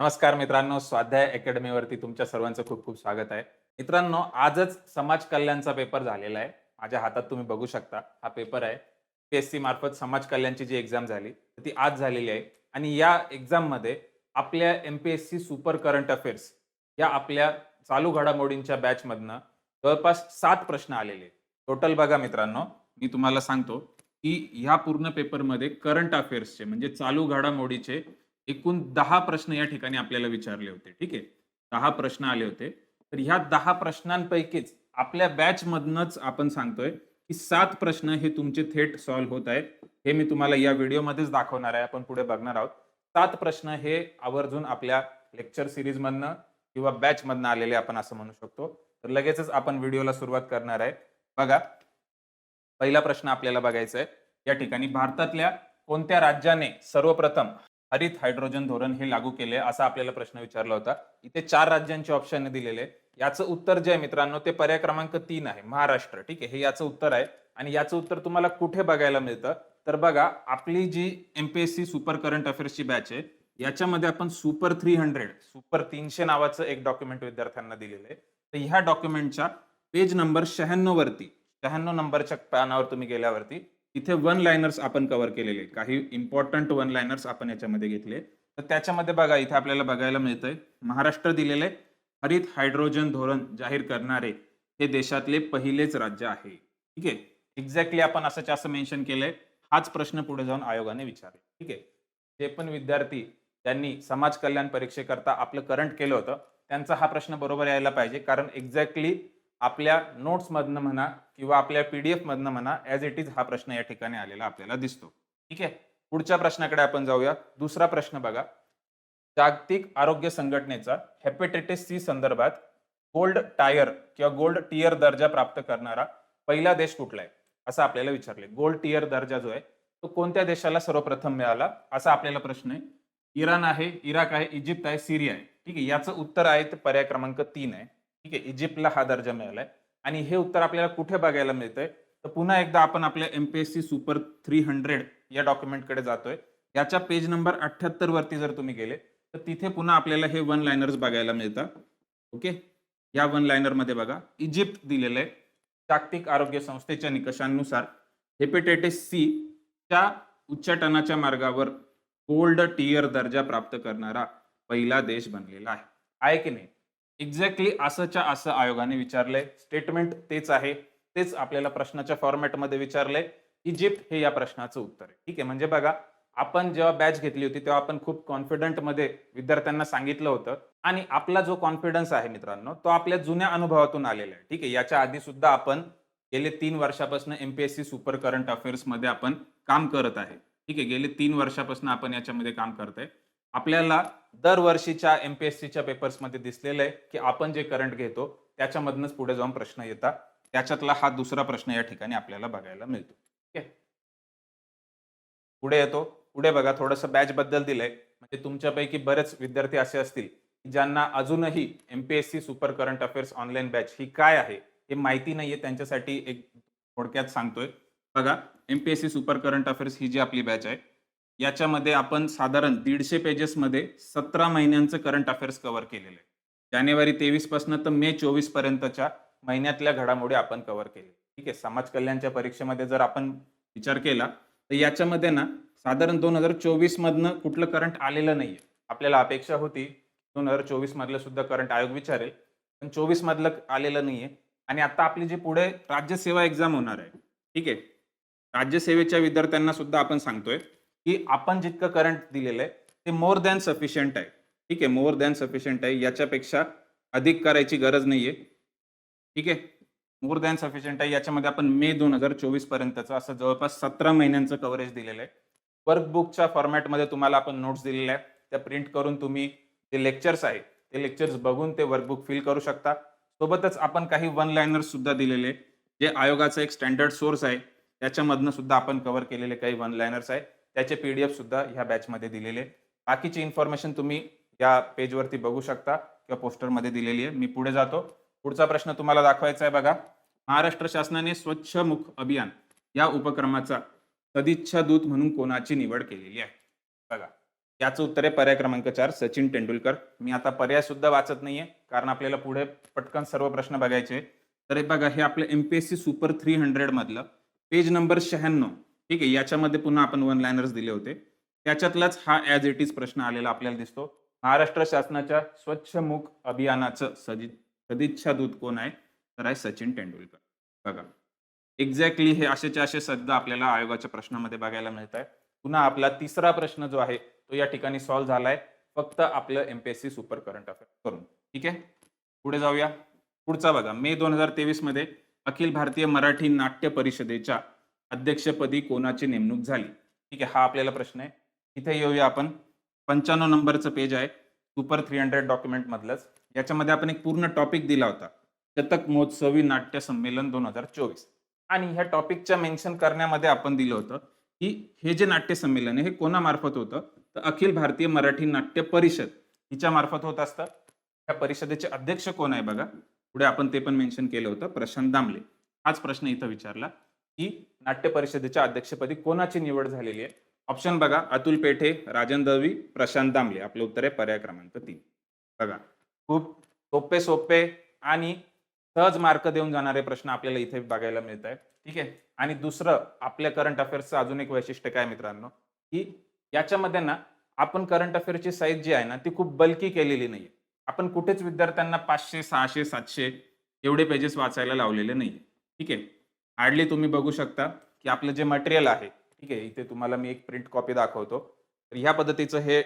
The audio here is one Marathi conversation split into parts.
नमस्कार मित्रांनो स्वाध्याय अकॅडमीवरती तुमच्या सर्वांचं खूप खूप स्वागत आहे. मित्रांनो आजच समाज कल्याणचा पेपर झालेला आहे. माझ्या हातात तुम्ही बघू शकता हा पेपर आहे. पी एस सी मार्फत समाज कल्याणची जी एक्झाम झाली ती आज झालेली आहे. आणि या एक्झाममध्ये आपल्या M P S C super current affairs या आपल्या चालू घडामोडींच्या बॅचमधनं जवळपास सात प्रश्न आलेले टोटल बघा मित्रांनो मी तुम्हाला सांगतो की ह्या पूर्ण पेपरमध्ये करंट अफेअर्सचे म्हणजे चालू घडामोडीचे एकूण दहा प्रश्न या ठिकाणी आपल्याला विचारले होते. ठीक आहे? दहा प्रश्न आले होते. तर ह्या दहा प्रश्नांपैकीच आपल्या बॅच मधनच आपण सांगतोय की सात प्रश्न हे तुमचे थेट सॉल्व्ह होत आहेत. हे मी तुम्हाला या व्हिडिओमध्येच दाखवणार आहे. आपण पुढे बघणार आहोत. सात प्रश्न हे आवर्जून आपल्या लेक्चर सिरीज मधनं किंवा बॅच मधनं आलेले आपण असं म्हणू शकतो. तर लगेचच आपण व्हिडिओला सुरुवात करणार आहे. बघा. पहिला प्रश्न आपल्याला बघायचा आहे. या ठिकाणी भारतातल्या कोणत्या राज्याने सर्वप्रथम हरित हायड्रोजन धोरण हे लागू केले असा आपल्याला प्रश्न विचारला होता. इथे चार राज्यांचे ऑप्शन दिलेले याचं उत्तर जे आहे मित्रांनो ते पर्याय क्रमांक तीन आहे महाराष्ट्र. ठीक आहे हे याचं उत्तर आहे. आणि याचं उत्तर तुम्हाला कुठे बघायला मिळतं? तर बघा आपली जी एमपीएससी सुपर करंट अफेअर्सची बॅच आहे याच्यामध्ये आपण सुपर थ्री हंड्रेड सुपर तीनशे नावाचं एक डॉक्युमेंट विद्यार्थ्यांना दिलेलं आहे. तर ह्या डॉक्युमेंटच्या पेज नंबर शहाण्णव वरती शहाण्णव नंबरच्या पानावर तुम्ही गेल्यावरती इथे वन लायनर्स आपण कव्हर केलेले काही इम्पॉर्टंट वन लायनर्स आपण याच्यामध्ये घेतले तर त्याच्यामध्ये बघा इथे आपल्याला बघायला मिळतंय. महाराष्ट्र दिलेले हरित हायड्रोजन धोरण जाहीर करणारे हे देशातले पहिलेच राज्य आहे. ठीक आहे? एक्झॅक्टली आपण असं असं मेन्शन केलंय. हाच प्रश्न पुढे जाऊन आयोगाने विचारला. ठीक आहे? जे पण विद्यार्थी त्यांनी समाज कल्याण परीक्षेकरता आपलं करंट केलं होतं त्यांचा हा प्रश्न बरोबर यायला पाहिजे. कारण एक्झॅक्टली आपल्या नोट्स मधनं म्हणा किंवा आपल्या पीडीएफ मधनं म्हणा ॲज इट इज हा प्रश्न या ठिकाणी आलेला आपल्याला दिसतो. ठीक आहे? पुढच्या प्रश्नाकडे आपण जाऊया. दुसरा प्रश्न बघा. जागतिक आरोग्य संघटनेचा हेपेटायटिस सी संदर्भात गोल्ड टायर किंवा गोल्ड टियर दर्जा प्राप्त करणारा पहिला देश कुठला आहे? असं आपल्याला विचारले. गोल्ड टियर दर्जा जो आहे तो कोणत्या देशाला सर्वप्रथम मिळाला? असा आपल्याला प्रश्न आहे. इराण आहे इराक आहे इजिप्त आहे सिरिया आहे. ठीक आहे? याचं उत्तर आहे ते पर्याय क्रमांक तीन आहे. ठीक आहे? इजिप्तला हा दर्जा मिळालाय. आणि हे उत्तर आपल्याला कुठे बघायला मिळतंय? तर पुन्हा एकदा आपण आपल्या एमपीएससी सुपर थ्री हंड्रेड या डॉक्युमेंटकडे जातोय. याच्या पेज नंबर अठ्याहत्तर वरती जर तुम्ही गेले तर तिथे पुन्हा आपल्याला हे वन लायनर्स बघायला मिळतात ओके या वन लायनरमध्ये बघा. इजिप्त दिलेलं आहे. जागतिक आरोग्य संस्थेच्या निकषांनुसार हेपेटायटिस सी च्या उच्चाटनाच्या मार्गावर गोल्ड टियर दर्जा प्राप्त करणारा पहिला देश बनलेला आहे. आहे की नाही? एक्झॅक्टली असंच्या असं आयोगाने विचारलंय. स्टेटमेंट तेच आहे. तेच आपल्याला प्रश्नाच्या फॉर्मॅटमध्ये विचारलंय. इजिप्त हे या प्रश्नाचं उत्तर आहे. ठीक आहे. म्हणजे बघा आपण जेव्हा बॅच घेतली होती तेव्हा आपण खूप कॉन्फिडंटमध्ये विद्यार्थ्यांना सांगितलं होतं. आणि आपला जो कॉन्फिडन्स आहे मित्रांनो तो आपल्या जुन्या अनुभवातून आलेला आहे. ठीक आहे. याच्या आधी सुद्धा आपण गेले तीन वर्षापासून एमपीएससी सुपर करंट अफेअर्समध्ये आपण काम करत आहे. ठीक आहे. गेले तीन वर्षापासून आपण याच्यामध्ये काम करतोय. आपल्याला दरवर्षीच्या एमपीएससीच्या पेपर्समध्ये दिसलेलं आहे की आपण जे करंट घेतो त्याच्यामधनच पुढे जाऊन प्रश्न येतात. त्याच्यातला हा दुसरा प्रश्न या ठिकाणी आपल्याला बघायला मिळतो. ठीक आहे पुढे येतो. पुढे बघा थोडंसं बॅच बद्दल दिलंय. म्हणजे तुमच्यापैकी बरेच विद्यार्थी असे असतील ज्यांना अजूनही MPSC super current affairs online batch ही काय आहे हे माहिती नाहीये त्यांच्यासाठी एक थोडक्यात सांगतोय. बघा एमपीएससी सुपर करंट अफेअर्स ही जी आपली बॅच आहे याच्यामध्ये आपण साधारण दीडशे पेजेसमध्ये सतरा महिन्यांचं करंट अफेअर्स कव्हर केलेलं आहे. जानेवारी तेवीसपासून तर मे चोवीस पर्यंतच्या महिन्यातल्या घडामोडी आपण कव्हर केले ठीक आहे समाज कल्याणच्या परीक्षेमध्ये जर आपण विचार केला तर याच्यामध्ये ना साधारण दोन हजार चोवीसमधनं कुठलं करंट आलेलं नाहीये. आपल्याला अपेक्षा होती दोन हजार चोवीस मधलं सुद्धा करंट आयोग विचारेल पण चोवीस मधलं आलेलं नाहीये. आणि आता आपली जी पुढे राज्यसेवा एक्झाम होणार आहे ठीक आहे राज्यसेवेच्या विद्यार्थ्यांना सुद्धा आपण सांगतोय की आपण जितकं करंट दिलेलं आहे ते मोर दॅन सफिशियंट आहे. ठीक आहे मोर दॅन सफिशियंट आहे. याच्यापेक्षा अधिक करायची गरज नाहीये. ठीक आहे मोर दॅन सफिशियंट आहे. याच्यामध्ये आपण मे दोन हजार चोवीस पर्यंतचं असं जवळपास सतरा महिन्यांचं कव्हरेज दिलेलं आहे. वर्कबुकच्या फॉर्मॅटमध्ये तुम्हाला आपण नोट्स दिलेल्या आहेत. त्या प्रिंट करून तुम्ही जे लेक्चर्स आहे ते लेक्चर्स बघून ते वर्कबुक फिल करू शकता. सोबतच आपण काही वन लायनर्स सुद्धा दिलेले जे आयोगाचा एक स्टँडर्ड सोर्स आहे त्याच्यामधनं सुद्धा आपण कव्हर केलेले काही वन लायनर्स आहे त्याचे पीडीएफ सुद्धा ह्या बॅचमध्ये दिलेले बाकीची इन्फॉर्मेशन तुम्ही या पेजवरती बघू शकता किंवा पोस्टरमध्ये दिलेली आहे. मी पुढे जातो. पुढचा प्रश्न तुम्हाला दाखवायचा आहे बघा. महाराष्ट्र शासनाने स्वच्छ मुख अभियान या उपक्रमाचा सदिच्छा दूत म्हणून कोणाची निवड केलेली आहे? बघा. याचं उत्तर आहे पर्याय क्रमांक चार सचिन तेंडुलकर. मी आता पर्याय सुद्धा वाचत नाहीये कारण आपल्याला पुढे पटकन सर्व प्रश्न बघायचे तर हे बघा हे आपलं एमपीएससी सुपर थ्री हंड्रेड मधलं. पेज नंबर शहाण्णव. ठीक आहे याच्यामध्ये पुन्हा आपण वन लायनर्स दिले होते. त्याच्यातलाच हा ॲज इट इज प्रश्न आलेला आपल्याला दिसतो. महाराष्ट्र शासनाच्या स्वच्छ मुख अभियानाचं सदि सदिच्छा दूत कोण आहे तर आहे सचिन तेंडुलकर. बघा. एक्झॅक्टली हे असेचे असे शब्द आपल्याला आयोगाच्या प्रश्नामध्ये बघायला मिळत आहे पुन्हा आपला तिसरा प्रश्न जो आहे तो या ठिकाणी सॉल्व्ह झालाय. फक्त आपलं एमपीएससी सुपर करंट अफेअर करून. ठीक आहे? पुढे जाऊया. पुढचा बघा. मे दोन हजार तेवीसमध्ये अखिल भारतीय मराठी नाट्य परिषदेच्या अध्यक्षपदी कोणाची नेमणूक झाली? ठीक आहे हा आपल्याला प्रश्न आहे. इथे येऊया आपण. पंच्याण्णव नंबरचं पेज आहे. सुपर थ्री हंड्रेड डॉक्युमेंट मधलंच. याच्यामध्ये आपण एक पूर्ण टॉपिक दिला होता. शतक महोत्सवी नाट्य संमेलन दोन हजार चोवीस. आणि ह्या टॉपिकच्या मेन्शन करण्यामध्ये आपण दिलं होतं की हे जे नाट्य संमेलन आहे हे कोणामार्फत होतं? तर अखिल भारतीय मराठी नाट्य परिषद. हिच्या मार्फत होत असतं. या परिषदेचे अध्यक्ष कोण आहे बघा? पुढे आपण ते पण मेन्शन केलं होतं प्रशांत दामले. हाच प्रश्न इथं विचारला. ही नाट्य परिषदेच्या अध्यक्षपदी कोणाची निवड झालेली आहे? ऑप्शन बघा. अतुल पेठे राजन दळवी प्रशांत दामले. आपलं उत्तर आहे पर्याय क्रमांक तीन. बघा. खूप सोपे सोपे आणि सहज मार्क देऊन जाणारे प्रश्न आपल्याला इथे बघायला मिळत आहेत ठीक आहे? आणि दुसरं आपल्या करंट अफेअर्सचं अजून एक वैशिष्ट्य काय मित्रांनो? की याच्यामध्ये ना आपण करंट अफेअरची साईज जी आहे ना ती खूप बल्की केलेली नाहीये. आपण कुठेच विद्यार्थ्यांना पाचशे सहाशे सातशे एवढे पेजेस वाचायला लावलेले नाहीये. ठीक आहे? हार्डली तुम्ही बघू शकता की आपलं जे मटेरियल आहे ठीक आहे इथे तुम्हाला मी एक प्रिंट कॉपी दाखवतो. तर ह्या पद्धतीचं हे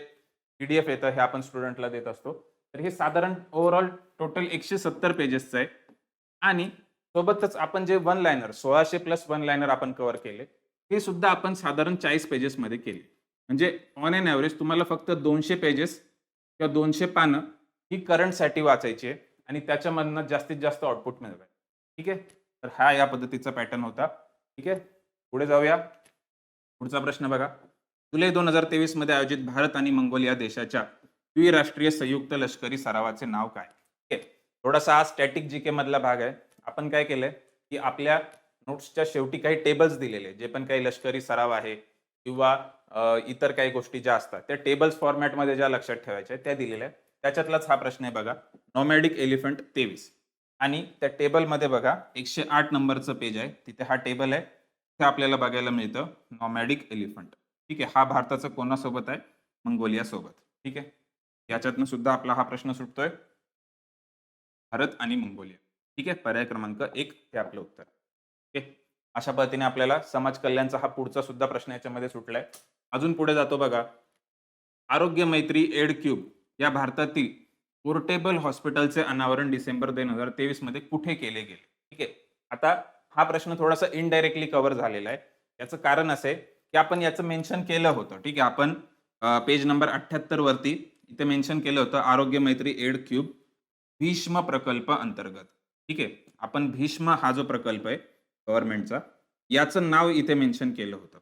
पीडीएफ येतं हे आपण स्टुडंटला देत असतो. तर हे साधारण ओव्हरऑल टोटल एकशे सत्तर पेजेसचं आहे. आणि सोबतच आपण जे वन लायनर सोळाशे प्लस वन लायनर आपण कव्हर केले हे सुद्धा आपण साधारण चाळीस पेजेसमध्ये केले. म्हणजे ऑन एन ॲव्हरेज तुम्हाला फक्त दोनशे पेजेस किंवा दोनशे पानं ही करंटसाठी वाचायची आहे आणि त्याच्यामधनं जास्तीत जास्त आउटपुट मिळवाय ठीक आहे? तर हा या पद्धतीचा पॅटर्न होता. ठीक आहे? पुढे जाऊया. पुढचा प्रश्न बघा. जुलै दोन हजार तेवीसमध्ये आयोजित भारत आणि मंगोलिया देशाच्या द्विराष्ट्रीय संयुक्त लष्करी सरावाचे नाव काय? ठीक आहे? थोडासा हा स्टॅटिक जी के मधला भाग आहे. आपण काय केलंय? की आपल्या नोट्सच्या शेवटी काही टेबल्स दिलेले जे पण काही लष्करी सराव आहे किंवा इतर काही गोष्टी ज्या असतात त्या टेबल्स फॉर्मॅटमध्ये ज्या लक्षात ठेवायच्या त्या दिलेल्या आहेत. त्याच्यातलाच हा प्रश्न आहे बघा. नॉमॅडिक एलिफंट तेवीस. आणि त्या टेबलमध्ये बघा एकशे आठ नंबरचं पेज आहे. तिथे हा टेबल आहे. तिथे आपल्याला बघायला मिळतं. नॉमॅडिक एलिफंट ठीक आहे? हा भारताचा कोणासोबत आहे? मंगोलिया सोबत ठीक आहे? याच्यातनं सुद्धा आपला हा प्रश्न सुटतोय. भारत आणि मंगोलिया. ठीक आहे? पर्याय क्रमांक एक हे आपलं उत्तर. ओके? अशा पद्धतीने आपल्याला समाज कल्याणचा हा पुढचा सुद्धा प्रश्न याच्यामध्ये सुटलाय. अजून पुढे जातो बघा. आरोग्य मैत्री एड क्यूब या भारतातील पोर्टेबल हॉस्पिटलचे अनावरण डिसेंबर दोन हजार तेवीसमध्ये कुठे केले गेले? ठीक आहे. आता हा प्रश्न थोडासा इनडायरेक्टली कव्हर झालेला आहे. याचं कारण असं आहे की आपण याचं मेन्शन केलं होतं. ठीक आहे. आपण पेज नंबर अठ्ठ्याहत्तर वरती इथे मेन्शन केलं होतं आरोग्य मैत्री एड क्यूब भीष्म प्रकल्प अंतर्गत. ठीक आहे. आपण भीष्म हा जो प्रकल्प आहे गव्हर्नमेंटचा याचं नाव इथे मेन्शन केलं होतं.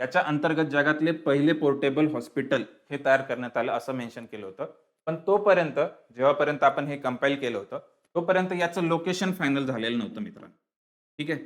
याच्या अंतर्गत जगातले पहिले पोर्टेबल हॉस्पिटल हे तयार करण्यात आलं असं मेन्शन केलं होतं. पण तोपर्यंत जेव्हापर्यंत आपण हे कंपाईल केलं होतं तोपर्यंत याचं लोकेशन फायनल झालेलं नव्हतं मित्रांनो. ठीक आहे?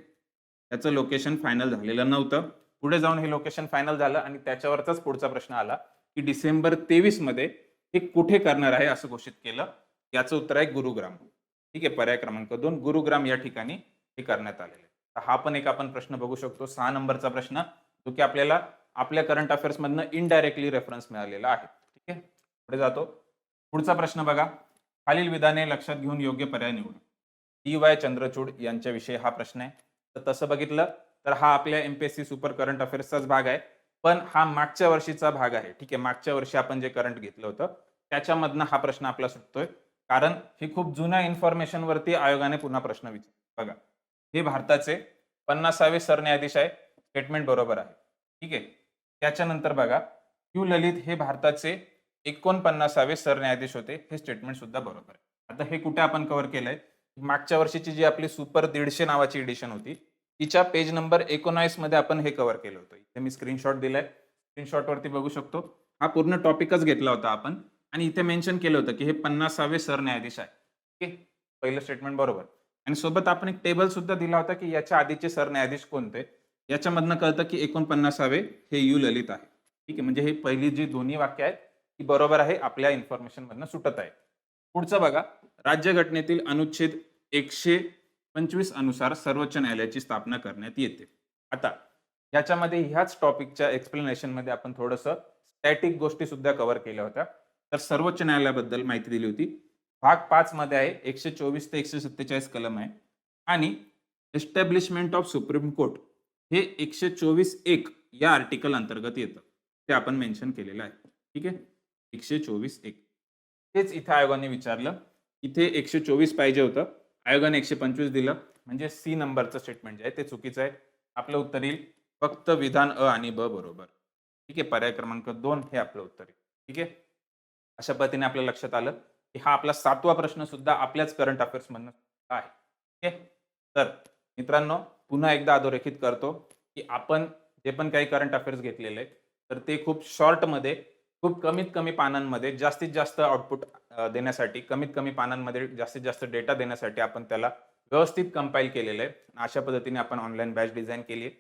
याचं लोकेशन फायनल झालेलं नव्हतं. पुढे जाऊन हे लोकेशन फायनल झालं आणि त्याच्यावरचाच पुढचा प्रश्न आला की डिसेंबर तेवीसमध्ये हे कुठे करणार आहे असं घोषित केलं? याचं उत्तर आहे गुरुग्राम. ठीक आहे? पर्याय क्रमांक दोन गुरुग्राम या ठिकाणी हे करण्यात आलेले आहे. तर हा पण एक आपण प्रश्न बघू शकतो. सहा नंबरचा प्रश्न जो की आपल्याला आपल्या करंट अफेअर्समधनं इनडायरेक्टली रेफरन्स मिळालेला आहे. ठीक आहे? पुढे जातो. पुढचा प्रश्न बघा. खालील विधाने लक्षात घेऊन योग्य पर्याय निवडा. डी वाय चंद्रचूड यांच्याविषयी हा प्रश्न आहे. तर तसं बघितलं तर हा आपल्या एमपीएससी सुपर करंट अफेअर्सचाच भाग आहे. पण हा मागच्या वर्षीचा भाग आहे. ठीक आहे मागच्या वर्षी आपण जे करंट घेतलं होतं त्याच्यामधनं हा प्रश्न आपला सुटतोय. कारण हे खूप जुन्या इन्फॉर्मेशन वरती आयोगाने पुन्हा प्रश्न विचार बघा. हे भारताचे पन्नासावे सरन्यायाधीश आहे. स्टेटमेंट बरोबर आहे. ठीक आहे. त्याच्यानंतर बघा. क्यू ललित हे भारताचे एकोणपन्नासावे सरन्यायाधीश होते हे स्टेटमेंट सुद्धा बरोबर आहे. आता हे कुठे आपण कव्हर केलंय? मागच्या वर्षीची जी आपली सुपर दीडशे नावाची एडिशन होती तिच्या पेज नंबर एकोणावीसमध्ये आपण हे कव्हर केलं होतं. इथे मी स्क्रीनशॉट दिलाय. स्क्रीनशॉट वरती बघू शकतो. हा पूर्ण टॉपिकच घेतला होता आपण. आणि इथे मेन्शन केलं होतं की हे पन्नासावे सरन्यायाधीश आहे. ओके? पहिलं स्टेटमेंट बरोबर. आणि सोबत आपण एक टेबल सुद्धा दिला होता की याच्या आधीचे सरन्यायाधीश कोणते? याच्यामधनं कळतं की एकोणपन्नासावे हे यू ललित आहे. ठीक आहे? म्हणजे हे पहिली जी दोन्ही वाक्य आहेत ती बरोबर आहे आपल्या इन्फॉर्मेशन मधनं सुटत आहे. पुढचं बघा राज्यघटनेतील अनुच्छेद एकशे पंचवीस अनुसार सर्वोच्च न्यायालयाची स्थापना करण्यात येते. आता याच्यामध्ये ह्याच टॉपिकच्या एक्सप्लेनेशनमध्ये आपण थोडंसं स्टॅटिक गोष्टी सुद्धा कव्हर केल्या होत्या. तर सर्वोच्च न्यायालयाबद्दल माहिती दिली होती. भाग पाच मध्ये आहे एकशे चोवीस ते एकशे सत्तेचाळीस कलम आहे. आणि एस्टॅब्लिशमेंट ऑफ सुप्रीम कोर्ट हे एकशे चोवीस एक या आर्टिकल अंतर्गत येतं. ते आपण मेन्शन केलेलं आहे. ठीक आहे? एकशे चोवीस एक. तेच इथे आयोगाने विचारलं. इथे एकशे चोवीस पाहिजे होतं. आयोगाने एकशे पंचवीस दिलं. म्हणजे सी नंबरचं स्टेटमेंट जे आहे ते चुकीचं आहे. आपलं उत्तर येईल. फक्त विधान अ आणि ब बरोबर. ठीक आहे? पर्याय क्रमांक दोन हे आपलं उत्तर येईल ठीक आहे? अशा पद्धतीने आपल्या लक्षात आलं की हा आपला सातवा प्रश्न सुद्धा आपल्याच करंट अफेअर्स म्हणणं आहे. ठीक आहे? तर मित्रांनो पुन्हा एकदा अधोरेखित करतो की आपण जे पण काही करंट अफेअर्स घेतलेले आहेत तर ते खूप शॉर्टमध्ये खूप कमीत कमी पानांमध्ये जास्तीत जास्त आउटपुट देण्यासाठी कमीत कमी पानांमध्ये जास्तीत जास्त डेटा देण्यासाठी आपण त्याला व्यवस्थित कंपाईल केलेलं आहे. अशा पद्धतीने आपण ऑनलाईन बॅच डिझाईन केली आहे.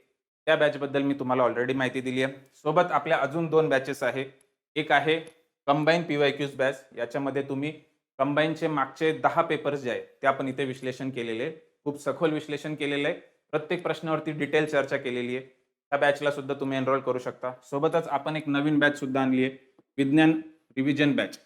त्या बॅचबद्दल मी तुम्हाला ऑलरेडी माहिती दिली आहे. सोबत आपल्या अजून दोन बॅचेस आहे. एक आहे combine P Y Qs batch याच्यामध्ये तुम्ही कंबाईनचे मागचे दहा पेपर्स जे आहेत ते आपण इथे विश्लेषण केलेले आहे. खूप सखोल विश्लेषण केलेलं आहे. प्रत्येक प्रश्नावरती डिटेल चर्चा केलेली आहे. त्या बॅचला सुद्धा तुम्ही एनरोल करू शकता. सोबतच आपण एक नवीन बॅच सुद्धा आणली आहे. विज्ञान revision batch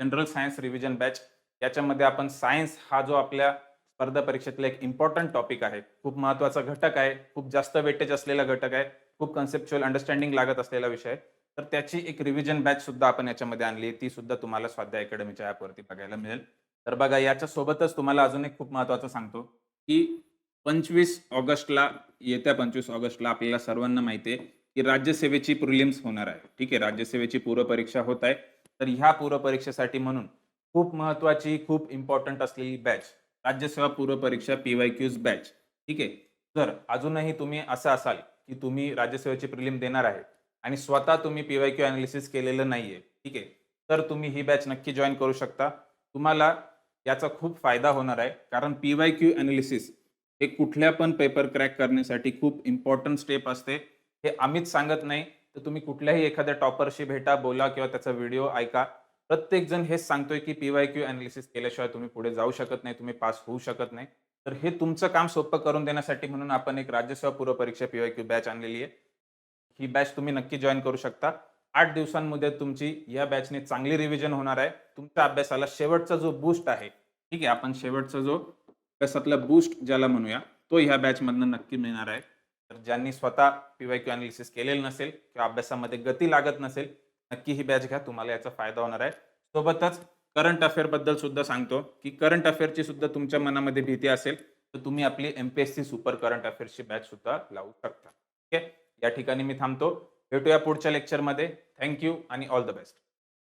general science revision batch याच्यामध्ये आपण सायन्स हा जो आपल्या स्पर्धा परीक्षेतला एक इम्पॉर्टंट टॉपिक आहे. खूप महत्त्वाचा घटक आहे. खूप जास्त वेटेज असलेला घटक आहे. खूप कन्सेप्च्युअल अंडरस्टँडिंग लागत असलेला विषय. तर त्याची एक रिव्हिजन बॅच सुद्धा आपण याच्यामध्ये आणली. ती सुद्धा तुम्हाला स्वाध्याय अकॅडमीच्या ॲपवरती बघायला मिळेल. तर बघा याच्या सोबतच तुम्हाला अजून एक खूप महत्त्वाचं सांगतो की पंचवीस ऑगस्टला येत्या पंचवीस ऑगस्टला आपल्याला सर्वांना माहिती आहे की राज्यसेवेची प्रिलिम्स होणार आहे. ठीक आहे राज्यसेवेची पूर्वपरीक्षा होत आहे. तर ह्या पूर्वपरीक्षेसाठी म्हणून खूप महत्वाची खूप इम्पॉर्टंट असलेली बॅच राज्यसेवा पूर्वपरीक्षा पी वाय क्यूज बॅच ठीक आहे? जर अजूनही तुम्ही असं असाल की तुम्ही राज्यसेवेची प्रिलिम देणार आहे आणि स्वतः तुम्ही पी वाय क्यू अनालिसिस केलेलं नाहीये ठीक आहे? तर तुम्ही ही बॅच नक्की जॉईन करू शकता. तुम्हाला याचा खूप फायदा होणार आहे कारण पी वाय क्यू अनालिसिस हे कुठल्या पण पेपर क्रॅक करण्यासाठी खूप इम्पॉर्टंट स्टेप असते. हे आम्हीच सांगत नाही. तर तुम्ही कुठल्याही एखाद्या टॉपरशी भेटा बोला किंवा त्याचा व्हिडिओ ऐका. प्रत्येक जण हेच सांगतोय की पी वाय क्यू अनालिसिस केल्याशिवाय तुम्ही पुढे जाऊ शकत नाही तुम्ही पास होऊ शकत नाही. तर हे तुमचं काम सोपं करून देण्यासाठी म्हणून आपण एक राज्यसेवा पूर्व परीक्षा पी वाय क्यू बॅच आणलेली आहे. ही बॅच तुम्ही नक्की जॉईन करू शकता. आठ दिवसांमध्ये तुमची या बॅचने चांगली रिव्हिजन होणार आहे. तुमच्या अभ्यासाला शेवटचा जो बूस्ट आहे ठीक आहे आपण शेवटचा जो अभ्यासातला बूस्ट ज्याला म्हणूया तो ह्या बॅच मधनं नक्की मिळणार आहे. तर ज्यांनी स्वतः पीवाय क्यू अनालिसिस केलेलं नसेल किंवा अभ्यासामध्ये गती लागत नसेल नक्की ही बॅच घ्या. तुम्हाला याचा फायदा होणार आहे. सोबतच करंट अफेअरबद्दल सुद्धा सांगतो की करंट अफेअरची सुद्धा तुमच्या मनामध्ये भीती असेल तर तुम्ही आपली एमपीएससी सुपर करंट अफेअर्सची बॅच सुद्धा लावू शकता. ठीक आहे या ठिकाणी मी थांबतो. भेटूया पुढच्या लेक्चरमध्ये थँक्यू आणि ऑल द बेस्ट